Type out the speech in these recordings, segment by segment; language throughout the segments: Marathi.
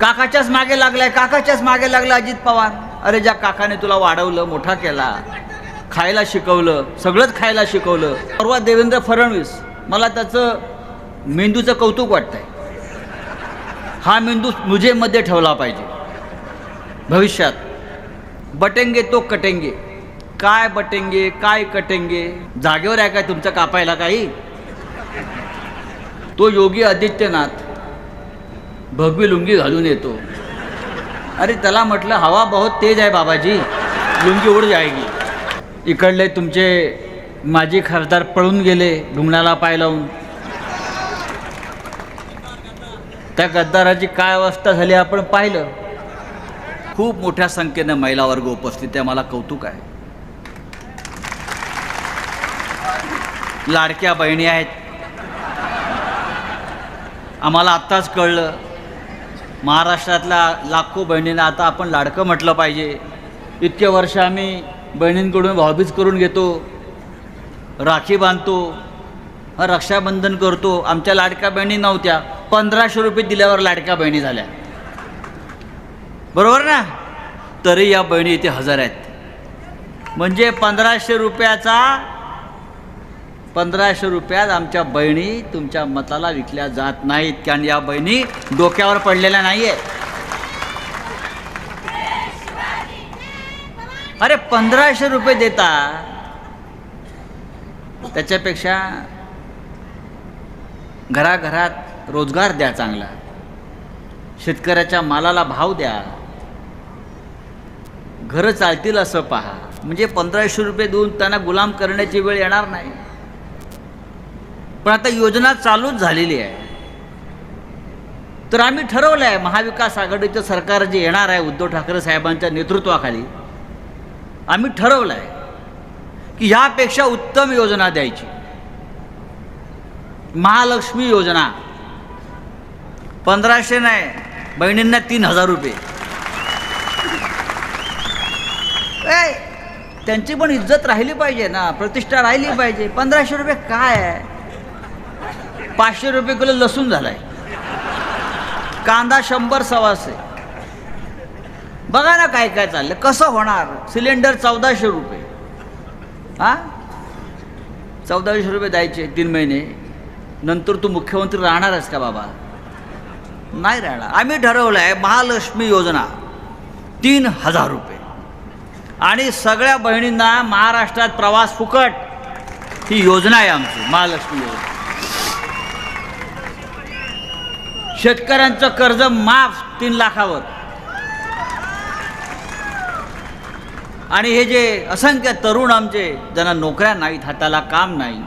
काकाच्याच मागे लागलाय काकाच्याच मागे लागला अजित पवार. अरे ज्या काकाने तुला वाढवलं मोठा केला खायला शिकवलं सगळंच खायला शिकवलं. परवा देवेंद्र फडणवीस मला त्याचं मेंदूचं कौतुक वाटतंय. हा मेंदू मुझेमध्ये ठेवला पाहिजे. भविष्यात. बटेंगे तो कटेंगे. काय बटेंगे काय कटेंगे? जागेवर आहे काय तुमचं कापायला काही? तो योगी आदित्यनाथ. भगवी लुंगी घालून येतो. अरे त्याला म्हटलं हवा बहुत तेज आहे बाबाजी. लुंगी उड जायगी इकडले तुमचे माजी खासदार पळून गेले ढुंगणाला पाय लावून. त्या गद्दाराची काय अवस्था झाली आपण पाहिलं. खूप मोठ्या संख्येनं महिला वर्ग उपस्थित आहे. मला कौतुक आहे. लाडक्या बहिणी आहेत. आम्हाला आत्ताच कळलं. महाराष्ट्रातल्या लाखो बहिणींना आता आपण लाडकं म्हटलं पाहिजे. इतके वर्ष आम्ही बहिणींकडून भावबीज करून घेतो राखी बांधतो रक्षाबंधन करतो. आमच्या लाडक्या बहिणी नव्हत्या. पंधराशे रुपये दिल्यावर लाडक्या बहिणी झाल्या. बरोबर ना? तरी या बहिणी इथे हजर आहेत. म्हणजे पंधराशे रुपयाचा पंधराशे रुपयात आमच्या बहिणी तुमच्या मताला विकल्या जात नाहीत. कारण या बहिणी डोक्यावर पडलेल्या नाही आहेत अरे पंधराशे रुपये देता. त्याच्यापेक्षा घराघरात रोजगार द्या चांगला. शेतकऱ्याच्या मालाला भाव द्या. घरं चालतील असं पहा. म्हणजे पंधराशे रुपये देऊन त्यांना गुलाम करण्याची वेळ येणार नाही. पण आता योजना चालूच झालेली आहे. तर आम्ही ठरवलं आहे महाविकास आघाडीचं सरकार जे येणार आहे उद्धव ठाकरे साहेबांच्या नेतृत्वाखाली आम्ही ठरवलं आहे की ह्यापेक्षा उत्तम योजना द्यायची. महालक्ष्मी योजना. पंधराशे नाही बहिणींना तीन हजार रुपये. त्यांची पण इज्जत राहिली पाहिजे ना प्रतिष्ठा राहिली पाहिजे. पंधराशे रुपये काय आहे? पाचशे रुपये किलो लसूण झालाय. कांदा शंभर सव्वाशे. बघा ना काय काय चाललं कसं होणार? सिलेंडर चौदाशे रुपये. हा? चौदाशे रुपये द्यायचे तीन महिने. नंतर तू मुख्यमंत्री राहणारच का बाबा? नाही राहणार. आम्ही ठरवलं आहे महालक्ष्मी योजना. तीन हजार रुपये. आणि सगळ्या बहिणींना महाराष्ट्रात प्रवास फुकट. ही योजना आहे आमची महालक्ष्मी योजना. शेतकऱ्यांचं कर्ज माफ तीन लाखावर. आणि हे जे असंख्य तरुण आमचे ज्यांना नोकऱ्या नाहीत हाताला काम नाही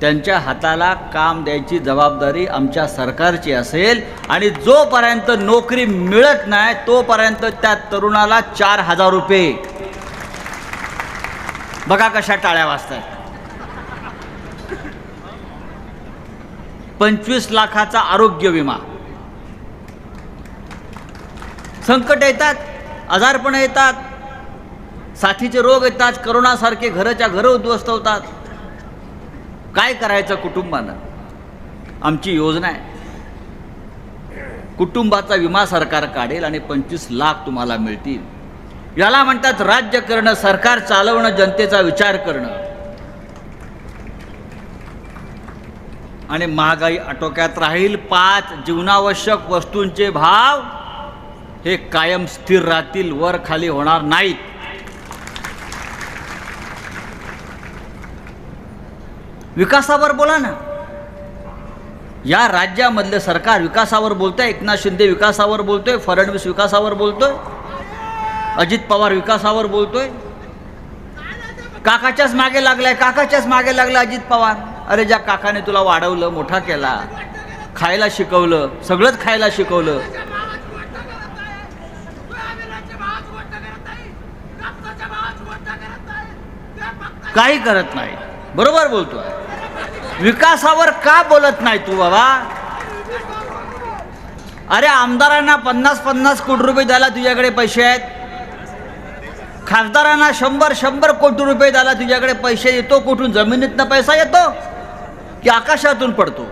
त्यांच्या हाताला काम द्यायची जबाबदारी आमच्या सरकारची असेल आणि जोपर्यंत नोकरी मिळत नाही तोपर्यंत त्या तरुणाला चार हजार रुपये. बघा कशा टाळ्या वाजतात पंचवीस लाखाचा आरोग्य विमा. संकट येतात आजारपण येतात साथीचे रोग येतात करोनासारखे घराच्या घरं उद्ध्वस्त होतात. काय करायचं कुटुंबानं? आमची योजना आहे. कुटुंबाचा विमा सरकार काढेल आणि पंचवीस लाख तुम्हाला मिळतील. याला म्हणतात राज्य करणं सरकार चालवणं जनतेचा विचार करणं. आणि महागाई आटोक्यात राहील. पाच जीवनावश्यक वस्तूंचे भाव हे कायम स्थिर राहतील वर खाली होणार नाहीत. विकासावर बोला ना. या राज्यामधलं सरकार विकासावर बोलतंय एकनाथ शिंदे विकासावर बोलतोय फडणवीस विकासावर बोलतोय अजित पवार विकासावर बोलतोय. काकाच्याच मागे लागलाय काकाच्याच मागे लागला अजित पवार. अरे ज्या काकाने तुला वाढवलं मोठा केला खायला शिकवलं सगळंच खायला शिकवलं. काही करत नाही. बरोबर बोलतोय. विकासावर का बोलत नाही तू बाबा? अरे आमदारांना पन्नास पन्नास कोटी रुपये द्यायला तुझ्याकडे पैसे आहेत. खासदारांना शंभर शंभर कोटी रुपये द्यायला तुझ्याकडे पैसे येतो कुठून? जमिनीतनं पैसा येतो? की आकाशातून पडतो.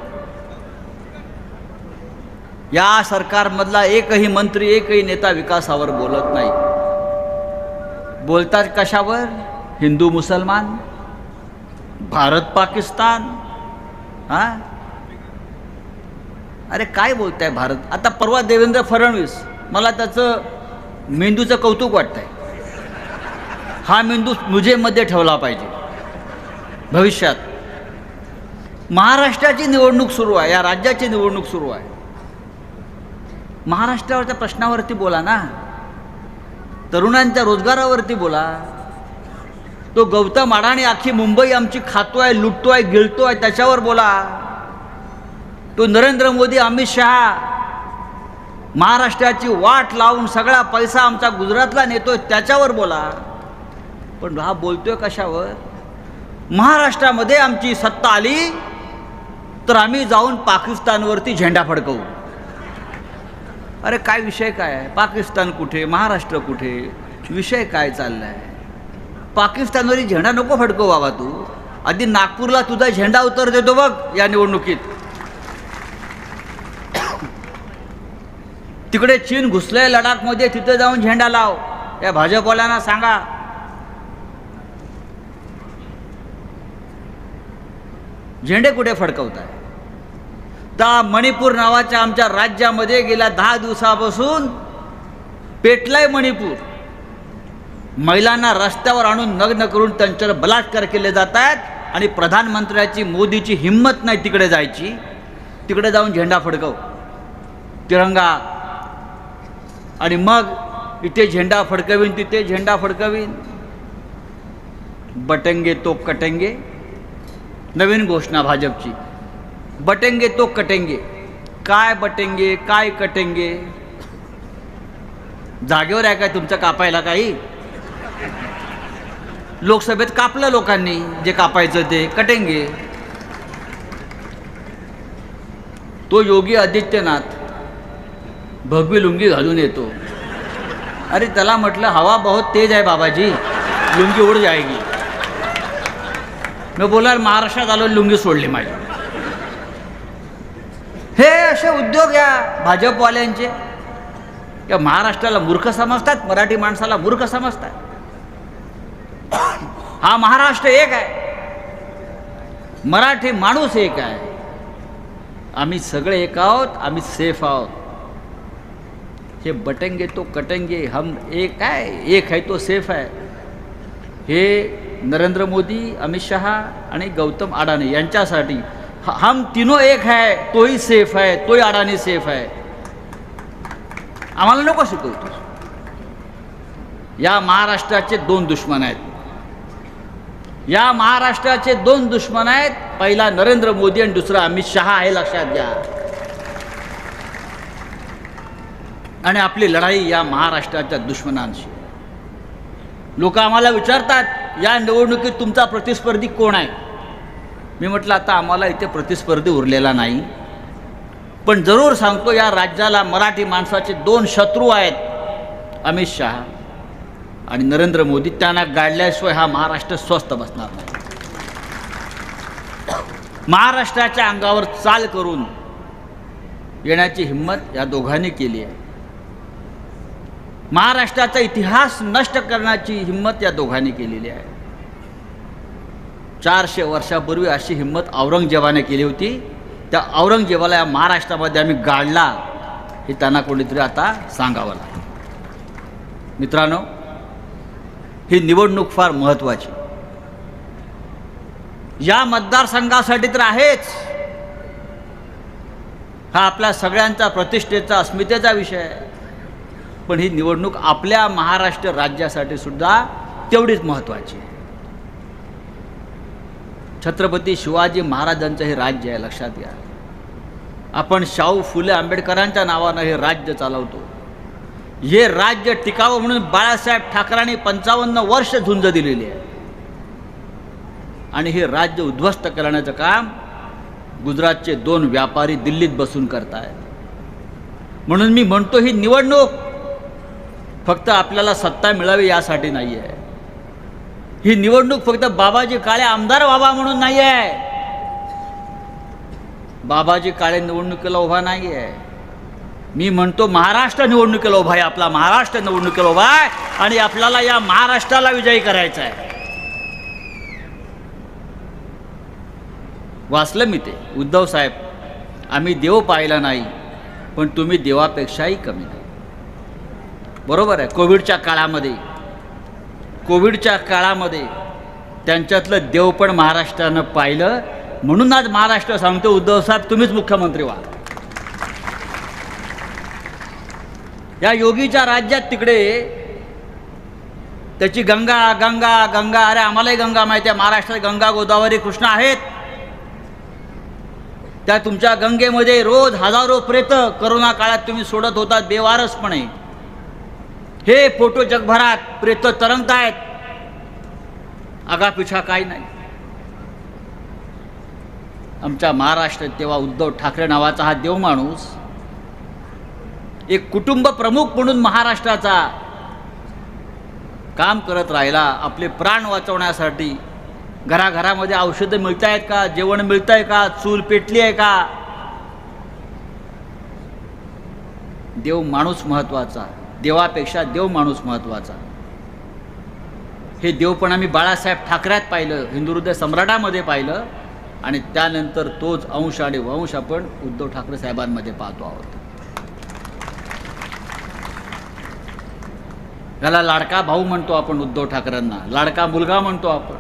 या सरकारमधला एकही मंत्री एकही नेता विकासावर बोलत नाही. बोलतात कशावर? हिंदू मुसलमान भारत पाकिस्तान हा? अरे काय बोलताय भारत? आता परवा देवेंद्र फडणवीस मला त्याचं मेंदूचं कौतुक वाटतंय. हा मेंदू मुजेमध्ये ठेवला पाहिजे. भविष्यात. महाराष्ट्राची निवडणूक सुरू आहे या राज्याची निवडणूक सुरू आहे. महाराष्ट्रावरच्या प्रश्नावरती बोला ना. तरुणांच्या रोजगारावरती बोला. तो गौतम अडाणी आखी मुंबई आमची खातोय लुटतोय गिळतोय त्याच्यावर बोला. तो नरेंद्र मोदी अमित शहा महाराष्ट्राची वाट लावून सगळा पैसा आमचा गुजरातला नेतोय त्याच्यावर बोला. पण हा बोलतोय कशावर? महाराष्ट्रामध्ये आमची सत्ता आली तर आम्ही जाऊन पाकिस्तानवरती झेंडा फडकवू. अरे काय विषय काय आहे? पाकिस्तान कुठे? महाराष्ट्र कुठे? विषय काय चाललाय? पाकिस्तानवरी झेंडा नको फडकवू बाबा तू. आधी नागपूरला तुझा झेंडा उतर देतो बघ या निवडणुकीत. तिकडे चीन घुसलंय लडाखमध्ये तिथे जाऊन झेंडा लाव. या भाजपवाल्यांना सांगा. झेंडे कुठे फडकवताय? दा मणिपूर नावाच्या आमच्या राज्यामध्ये गेल्या दहा दिवसापासून पेटलाय मणिपूर. महिलांना रस्त्यावर आणून नग्न करून त्यांच्यावर बलात्कार केले जात आहेत आणि प्रधानमंत्र्याची मोदीची हिंमत नाही तिकडे जायची. तिकडे जाऊन झेंडा फडकव. तिरंगा. आणि मग इथे झेंडा फडकवीन तिथे झेंडा फडकवीन. बटंगे तो कटंगे. नवीन घोषणा भाजपची. बटेंगे तो कटेंगे. काय बटेंगे काय कटेंगे? जागेवर आहे काय तुमचं कापायला काही? लोकसभेत कापलं लोकांनी जे कापायचं ते कटेंगे. तो योगी आदित्यनाथ भगवी लुंगी घालून येतो. अरे त्याला म्हटलं हवा बहुत तेज आहे बाबाजी लुंगी उड जायगी मी बोला महाराष्ट्रात आलो लुंगी सोडली माझी. हे असे उद्योग या भाजपवाल्यांचे. या महाराष्ट्राला मूर्ख समजतात मराठी माणसाला मूर्ख समजतात. हा महाराष्ट्र एक आहे. मराठी माणूस एक आहे. आम्ही सगळे एक आहोत आम्ही सेफ आहोत. हे बटंगे तो कटंगे हम एक आहे एक आहे तो सेफ आहे. हे नरेंद्र मोदी अमित शहा आणि गौतम अडाणी यांच्यासाठी हम तीनों एक है तोही सेफ आहे तोही अडाणी सेफ आहे आम्हाला नको शिकवतो या महाराष्ट्राचे दोन दुश्मन आहेत. या महाराष्ट्राचे दोन दुश्मन आहेत. पहिला नरेंद्र मोदी आणि दुसरा अमित शहा आहे लक्षात घ्या. आणि आपली लढाई या महाराष्ट्राच्या दुश्मनांशी. लोक आम्हाला विचारतात या निवडणुकीत तुमचा प्रतिस्पर्धी कोण आहे? मी म्हटलं आता आम्हाला इथे प्रतिस्पर्धी उरलेला नाही. पण जरूर सांगतो या राज्याला मराठी माणसाचे दोन शत्रू आहेत अमित शहा आणि नरेंद्र मोदी. त्यांना गाडल्याशिवाय हा महाराष्ट्र स्वस्त बसणार नाही. महाराष्ट्राच्या अंगावर चाल करून येण्याची हिंमत या दोघांनी केली आहे. महाराष्ट्राचा इतिहास नष्ट करण्याची हिंमत या दोघांनी केलेली आहे. चारशे वर्षापूर्वी अशी हिंमत औरंगजेबाने केली होती. त्या औरंगजेबाला या महाराष्ट्रामध्ये आम्ही गाडला हे त्यांना कोणीतरी आता सांगावं लागतं. मित्रांनो ही निवडणूक फार महत्त्वाची. या मतदारसंघासाठी तर आहेच. हा आपल्या सगळ्यांचा प्रतिष्ठेचा अस्मितेचा विषय आहे. पण ही निवडणूक आपल्या महाराष्ट्र राज्यासाठी सुद्धा तेवढीच महत्त्वाची आहे. छत्रपती शिवाजी महाराजांचं हे राज्य आहे लक्षात घ्या. आपण शाहू फुले आंबेडकरांच्या नावानं हे राज्य चालवतो. हे राज्य टिकावं म्हणून बाळासाहेब ठाकरेंनी पंचावन्न वर्ष झुंज दिलेली आहे. आणि हे राज्य उद्ध्वस्त करण्याचं काम गुजरातचे दोन व्यापारी दिल्लीत बसून करतायत. म्हणून मी म्हणतो ही निवडणूक फक्त आपल्याला सत्ता मिळावी यासाठी नाही आहे ही निवडणूक फक्त बाबाजी काळे आमदार व्हावा म्हणून नाही आहे बाबाजी काळे निवडणुकीला उभा नाही आहे मी म्हणतो महाराष्ट्र निवडणुकीला उभा आहे आपला महाराष्ट्र निवडणुकीला उभा आहे आणि आपल्याला या महाराष्ट्राला विजयी करायचा आहे वाचलं मी ते. उद्धव साहेब आम्ही देव पाहिला नाही पण तुम्ही देवापेक्षाही कमी नाही. बरोबर आहे कोविडच्या काळामध्ये कोविडच्या काळामध्ये त्यांच्यातलं देव पण महाराष्ट्रानं पाहिलं. म्हणून आज महाराष्ट्र सांगतो उद्धव साहेब तुम्हीच मुख्यमंत्री व्हा. या योगीच्या राज्यात तिकडे त्याची गंगा गंगा गंगा अरे आम्हालाही गंगा माहिती आहे महाराष्ट्रात गंगा गोदावरी कृष्ण आहेत. त्या तुमच्या गंगेमध्ये रोज हजारो प्रेत करोना काळात तुम्ही सोडत होता बेवारसपणे. हे फोटो जगभरात प्रेत तरंगत आहेत. आगापिछा काही नाही. आमच्या महाराष्ट्रात तेव्हा उद्धव ठाकरे नावाचा हा देव माणूस एक कुटुंब प्रमुख म्हणून महाराष्ट्राचा काम करत राहिला. आपले प्राण वाचवण्यासाठी घराघरामध्ये औषधं मिळत आहेत का? जेवण मिळत आहे का? चूल पेटली आहे का? देव माणूस महत्त्वाचा. देवापेक्षा देव माणूस महत्त्वाचा. हे देव पण आम्ही बाळासाहेब ठाकऱ्यात पाहिलं हिंदू हृदय सम्राटामध्ये पाहिलं आणि त्यानंतर तोच अंश आणि वंश आपण उद्धव ठाकरे साहेबांमध्ये पाहतो आहोत. याला लाडका भाऊ म्हणतो आपण उद्धव ठाकरेंना लाडका मुलगा म्हणतो आपण.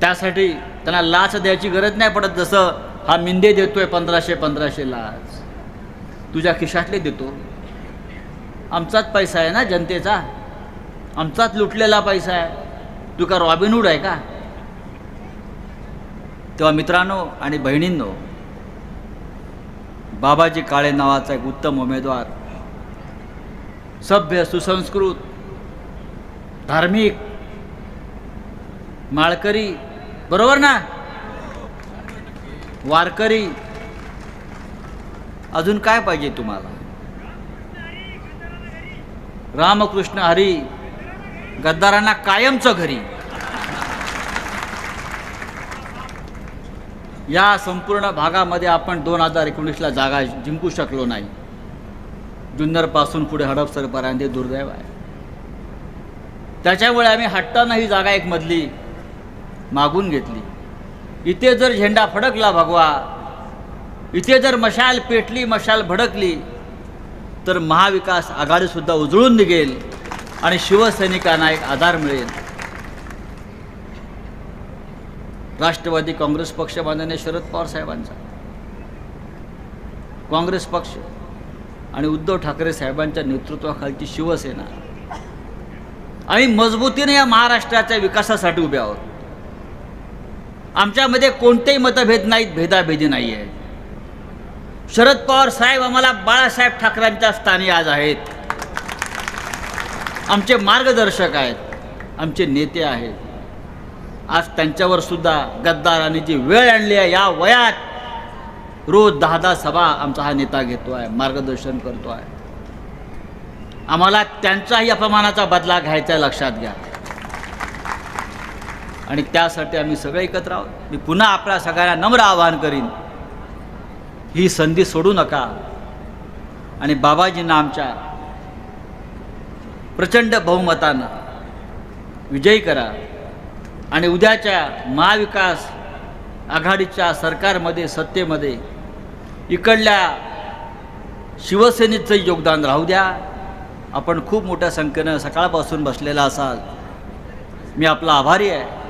त्यासाठी त्यांना लाच द्यायची गरज नाही पडत जसं हा मिंदे देतोय पंधराशे पंधराशे लाच तुझ्या खिशातले देतो. आमचाच पैसा आहे ना जनतेचा? आमचाच लुटलेला पैसा आहे. तू का रॉबिनहूड आहे का? तेव्हा मित्रांनो आणि बहिणींनो बाबाजी काळे नावाचा एक उत्तम उमेदवार सभ्य सुसंस्कृत धार्मिक माळकरी बरोबर ना? वारकरी अजून काय पाहिजे तुम्हाला? रामकृष्ण हरी गद्दारांना कायमचं घरी. या संपूर्ण भागामध्ये आपण दोन हजार एकोणीसला जागा जिंकू शकलो नाही. जुन्नरपासून पुढे हडपसरपर्यंत दुर्दैव आहे. त्याच्यामुळे आम्ही हट्टानं ही जागा एक मधली मागून घेतली. इथे जर झेंडा फडकला भगवा इथे जर मशाल पेटली मशाल भडकली तर महाविकास आघाडीसुद्धा उजळून निघेल आणि शिवसैनिकांना एक आधार मिळेल. राष्ट्रवादी काँग्रेस पक्ष माननीय शरद पवार साहेबांचा. काँग्रेस पक्ष आणि उद्धव ठाकरे साहेबांच्या नेतृत्वाखालची शिवसेना. आम्ही मजबूतीने या महाराष्ट्राच्या विकासासाठी उभे आहोत. आमच्यामध्ये कोणतेही मतभेद नाहीत भेदाभेदी नाही आहे शरद पवार साहेब आम्हाला बाळासाहेब ठाकरेंच्या स्थानी आज आहेत. आमचे मार्गदर्शक आहेत. आमचे नेते आहेत. आज त्यांच्यावर सुद्धा गद्दारांनी जी वेळ आणली आहे या वयात रोज दहा दहा सभा आमचा हा नेता घेतो आहे मार्गदर्शन करतो आहे. आम्हाला त्यांचाही अपमानाचा बदला घ्यायचा आहे लक्षात घ्या. आणि त्यासाठी आम्ही सगळे एकत्र आहोत. मी पुन्हा आपल्या सगळ्यांना नम्र आवाहन करीन. ही संधी सोडू नका. आणि बाबाजींना आमच्या प्रचंड बहुमतानं विजयी करा. आणि उद्याच्या महाविकास आघाडीच्या सरकारमध्ये सत्तेमध्ये इकडल्या शिवसेनेचं योगदान राहू द्या. आपण खूप मोठ्या संख्येनं सकाळपासून बसलेला असाल. मी आपला आभारी आहे.